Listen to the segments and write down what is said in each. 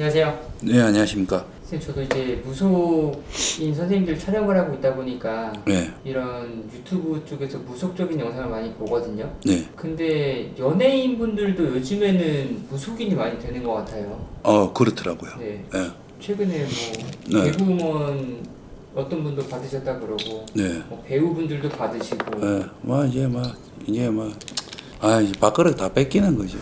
안녕하세요. 네, 안녕하십니까. 선생님 저도 이제 무속인 선생님들 촬영을 하고 있다 보니까 네, 이런 유튜브 쪽에서 무속적인 영상을 많이 보거든요. 네. 근데 연예인 분들도 요즘에는 무속인이 많이 되는 것 같아요. 어, 그렇더라고요. 네. 네, 최근에 뭐 네. 개그우먼 어떤 분도 받으셨다 그러고 네. 뭐 배우분들도 받으시고 네, 뭐, 이제 뭐, 이제 뭐, 아, 이제 밥그릇 다 뺏기는 거죠.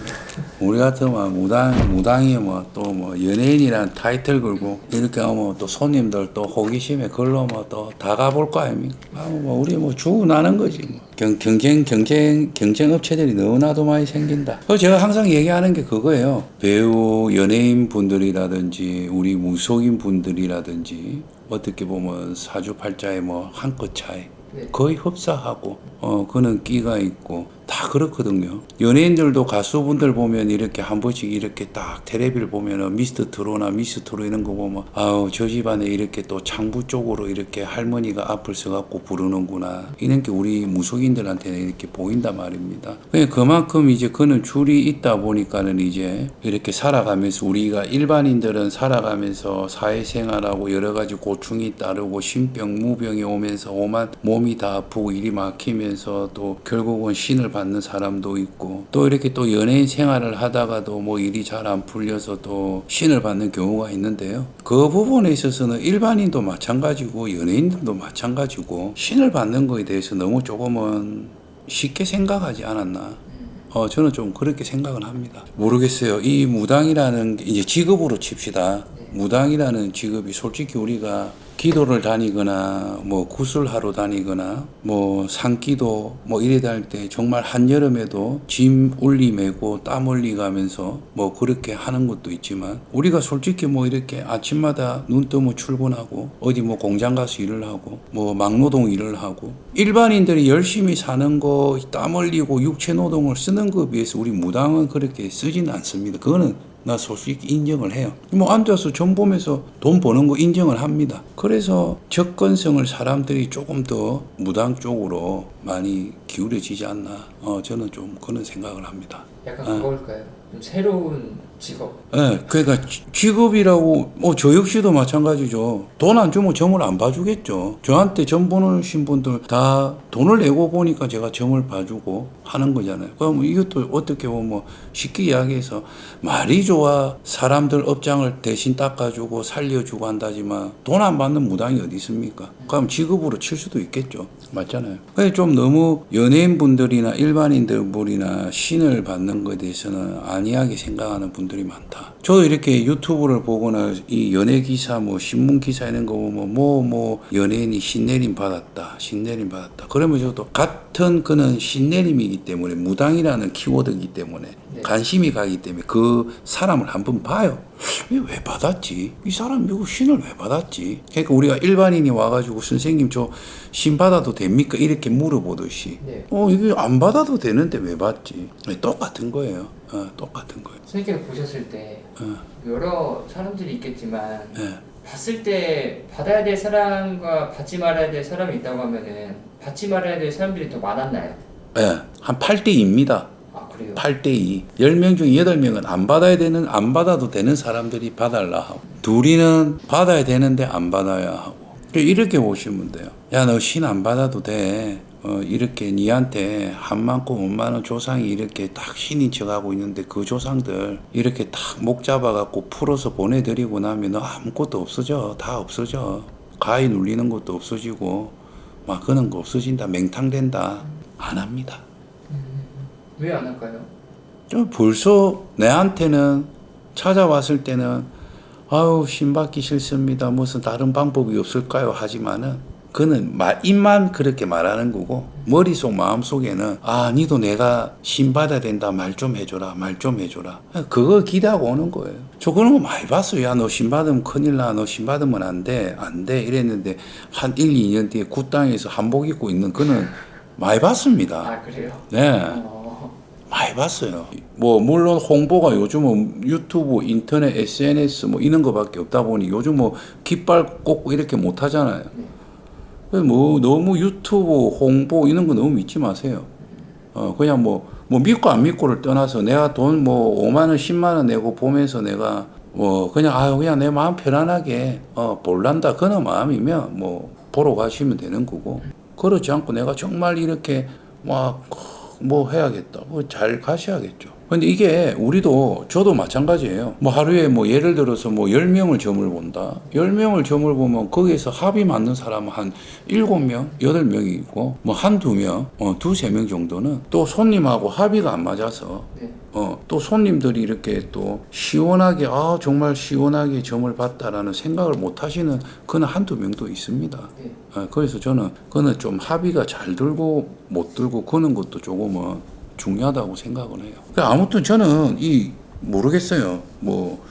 우리 같으면 무당, 무당이 뭐, 또 뭐, 연예인이란 타이틀 걸고, 이렇게 하면 또 손님들 또 호기심에 걸로 뭐, 또 다 가볼 거 아닙니까? 아, 뭐, 우리 뭐, 주고 나는 거지. 뭐. 경, 경쟁, 경쟁, 경쟁 업체들이 너무나도 많이 생긴다. 그래서 제가 항상 얘기하는 게 그거예요. 배우, 연예인 분들이라든지, 우리 무속인 분들이라든지, 어떻게 보면 사주팔자의 뭐, 한 끗 차이. 네. 거의 흡사하고 어 그는 끼가 있고 다 그렇거든요. 연예인들도 가수분들 보면 이렇게 한 번씩 이렇게 딱 텔레비를 보면은 미스터 트로나 미스 트로 이런 거 보면 아우 저 집안에 이렇게 또 창부 쪽으로 이렇게 할머니가 앞을 서갖고 부르는구나 이런 게 우리 무속인들한테는 이렇게 보인단 말입니다. 그냥 그만큼 이제 그는 줄이 있다 보니까는 이제 이렇게 살아가면서 우리가 일반인들은 살아가면서 사회생활하고 여러 가지 고충이 따르고 신병 무병이 오면서 오만 몸이 다 아프고 일이 막히면서 또 결국은 신을 받는 사람도 있고 또 이렇게 또 연예인 생활을 하다가도 뭐 일이 잘 안 풀려서 또 신을 받는 경우가 있는데요. 그 부분에 있어서는 일반인도 마찬가지고 연예인들도 마찬가지고 신을 받는 거에 대해서 너무 조금은 쉽게 생각하지 않았나. 어, 저는 좀 그렇게 생각을 합니다. 모르겠어요. 이 무당이라는 게 이제 직업으로 칩시다. 무당이라는 직업이 솔직히 우리가 기도를 다니거나 뭐 구슬하러 다니거나 뭐 산기도 뭐 이래 다닐 때 정말 한여름에도 짐 울리 메고 땀 흘리 가면서 뭐 그렇게 하는 것도 있지만 우리가 솔직히 뭐 이렇게 아침마다 눈 뜨면 출근하고 어디 뭐 공장 가서 일을 하고 뭐 막노동 일을 하고 일반인들이 열심히 사는 거 땀 흘리고 육체 노동을 쓰는 거에 비해서 우리 무당은 그렇게 쓰지는 않습니다. 그거는 나 솔직히 인정을 해요. 뭐 앉아서 전 보면서 돈 버는 거 인정을 합니다. 그래서 접근성을 사람들이 조금 더 무당 쪽으로 많이 기울여지지 않나. 어, 저는 좀 그런 생각을 합니다. 약간 어. 그걸까요? 좀 새로운 직업. 예, 그러니까 지- 직업이라고 뭐 저 역시도 마찬가지죠. 돈 안 주면 점을 안 봐주겠죠. 저한테 점 보내신 분들 다 돈을 내고 보니까 제가 점을 봐주고 하는 거잖아요. 그럼 이것도 어떻게 보면 뭐 쉽게 이야기해서 말이 좋아 사람들 업장을 대신 닦아주고 살려주고 한다지만 돈 안 받는 무당이 어디 있습니까? 그럼 직업으로 칠 수도 있겠죠. 맞잖아요. 좀 너무 연예인분들이나 일반인들이나 신을 받는 것에 대해서는 안이하게 생각하는 분들이 많다. 저도 이렇게 유튜브를 보거나 이 연예 기사 뭐 신문 기사 이런 거 보면 뭐뭐 연예인이 신내림 받았다. 신내림 받았다. 그러면 저도 같은 그는 신내림이기 때문에 무당이라는 키워드이기 때문에 네. 관심이 가기 때문에 그 사람을 한번 봐요. 왜 받았지? 이 사람 이거 신을 왜 받았지? 그러니까 우리가 일반인이 와가지고 선생님 저 신 받아도 됩니까? 이렇게 물어보듯이 네. 어 이게 안 받아도 되는데 왜 받지? 똑같은 거예요. 어, 똑같은 거예요. 선생님께서 보셨을 때 어, 여러 사람들이 있겠지만 예. 봤을 때 받아야 될 사람과 받지 말아야 될 사람이 있다고 하면은 받지 말아야 될 사람들이 더 많았나요? 예, 한 8대 2입니다. 아 그래요? 8대 2. 10명 중 8명은 안 받아야 되는, 안 받아도 되는 사람들이 받달라 하고, 둘이는 받아야 되는데 안 받아야 하고. 이렇게 보시면 돼요. 야, 너 신 안 받아도 돼. 어, 이렇게 니한테 한만 원, 오만 원 조상이 이렇게 딱 신인 척 하고 있는데 그 조상들 이렇게 딱 목 잡아갖고 풀어서 보내드리고 나면 너 아무것도 없어져. 다 없어져. 가위 눌리는 것도 없어지고, 막 그런 거 없어진다. 맹탕된다. 안 합니다. 왜안 할까요? 좀 벌써 내한테는 찾아왔을 때는 아우 신받기 싫습니다. 무슨 다른 방법이 없을까요? 하지만은 그는 말 입만 그렇게 말하는 거고 머릿속 마음속에는 아 니도 내가 신받아야 된다. 말 좀 해줘라. 말 좀 해줘라. 그거 기대하고 오는 거예요. 저 그런 거 많이 봤어요. 야 너 신받으면 큰일 나 너 신받으면 안 돼 안 돼. 이랬는데 한 1, 2년 뒤에 굿땅에서 한복 입고 있는 그는 많이 봤습니다. 아 그래요? 네. 어, 많이 봤어요. 뭐 물론 홍보가 요즘은 유튜브, 인터넷, SNS 뭐 이런 거밖에 없다 보니 요즘 뭐 깃발 꽂고 이렇게 못 하잖아요. 그래서 뭐 너무 유튜브 홍보 이런 거 너무 믿지 마세요. 어 그냥 뭐 뭐 믿고 안 믿고를 떠나서 내가 돈 뭐 5만 원, 10만 원 내고 보면서 내가 뭐 그냥 아 그냥 내 마음 편안하게 어 볼란다. 그런 마음이면 뭐 보러 가시면 되는 거고. 그렇지 않고 내가 정말 이렇게 막 뭐 해야겠다. 뭐 잘 가셔야겠죠 근데 이게 우리도 저도 마찬가지예요 뭐 하루에 뭐 예를 들어서 뭐 10명을 점을 본다 10명을 점을 보면 거기에서 합이 맞는 사람은 한 7명 8명이 있고 뭐 한두 명 어, 두세 명 정도는 또 손님하고 합의가 안 맞아서 네. 어, 또 손님들이 이렇게 또 시원하게 아 정말 시원하게 점을 봤다라는 생각을 못 하시는 그는 한두 명도 있습니다. 네. 어, 그래서 저는 그는 좀 합의가 잘 들고 못 들고 그는 것도 조금은 중요하다고 생각을 해요. 그러니까 아무튼 저는 이 모르겠어요. 뭐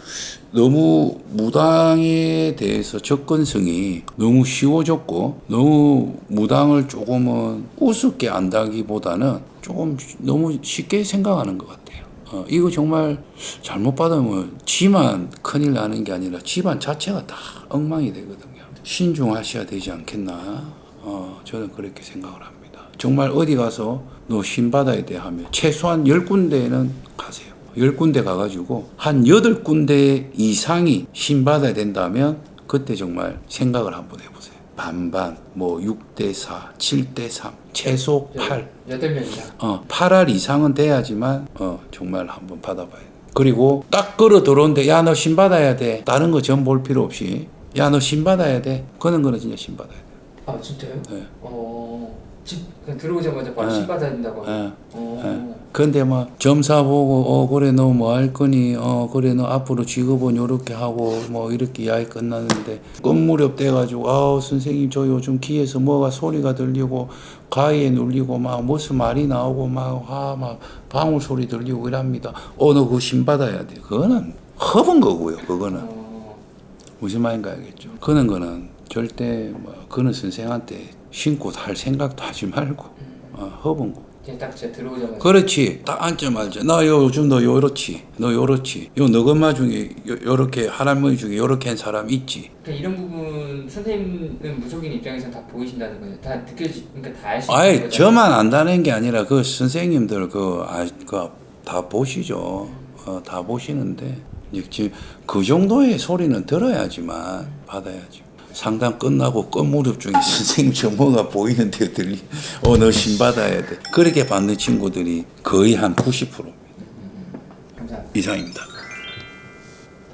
너무 무당에 대해서 접근성이 너무 쉬워졌고 너무 무당을 조금은 우습게 안다기보다는 조금 너무 쉽게 생각하는 것 같아요. 어, 이거 정말 잘못 받으면 지만 큰일 나는 게 아니라 집안 자체가 다 엉망이 되거든요. 신중하셔야 되지 않겠나? 어, 저는 그렇게 생각을 합니다. 정말 어디 가서 너 신받아야 돼 하면 최소한 10군데는 가세요. 10군데 가가지고 한 8군데 이상이 신받아야 된다면 그때 정말 생각을 한번 해보세요. 반반, 뭐 6대4, 7대3, 최소 8. 여덟 명 이상. 어, 8알 이상은 돼야지만 어, 정말 한번 받아봐야 돼. 그리고 딱 걸어 들어오는데 야 너 신 받아야 돼. 다른 거 전 볼 필요 없이 야 너 신 받아야 돼. 그는 거는 진짜 신 받아야 돼. 아 진짜요? 네. 어. 집 들어오자마자 바로 네. 신 받아야 된다고. 예. 어. 근데 막 점사 보고 어 그래 너 뭐 할 거니 어 그래 너 앞으로 직업은 요렇게 하고 뭐 이렇게 이야기 끝났는데 끝무렵 돼가지고 아우 선생님 저 요즘 귀에서 뭐가 소리가 들리고 가위에 눌리고 막 무슨 말이 나오고 막화막 방울 소리 들리고 이랍니다 어 너 그거 신 받아야 돼 그거는 허분 거고요 그거는 어. 무슨 말인가 알겠죠 그런 거는 절대 뭐 그런 선생한테 신고 할 생각도 하지 말고 어, 허분 거 딱 진짜 들어오자마자. 그렇지. 딱 앉자마자 나 요, 요즘 너 요렇지. 너 요렇지. 요 너건마 중에 요, 요렇게 할아버지 중에 요렇게 한 사람 있지. 그러니까 이런 부분 선생님은 무속인 입장에서 다 보이신다는 거예요. 다 느껴지, 그러니까 다 알 수 있는 아예 거잖아요. 저만 안다는 게 아니라 그 선생님들 그, 아, 그다 보시죠. 어, 다 보시는데 이제 지금 그 정도의 소리는 들어야지만 받아야죠. 상담 끝나고 끝무렵 중에 선생님 저 뭐가 보이는데 들리 어너 신 받아야 돼 그렇게 받는 친구들이 거의 한 90% 감사합니다. 이상입니다.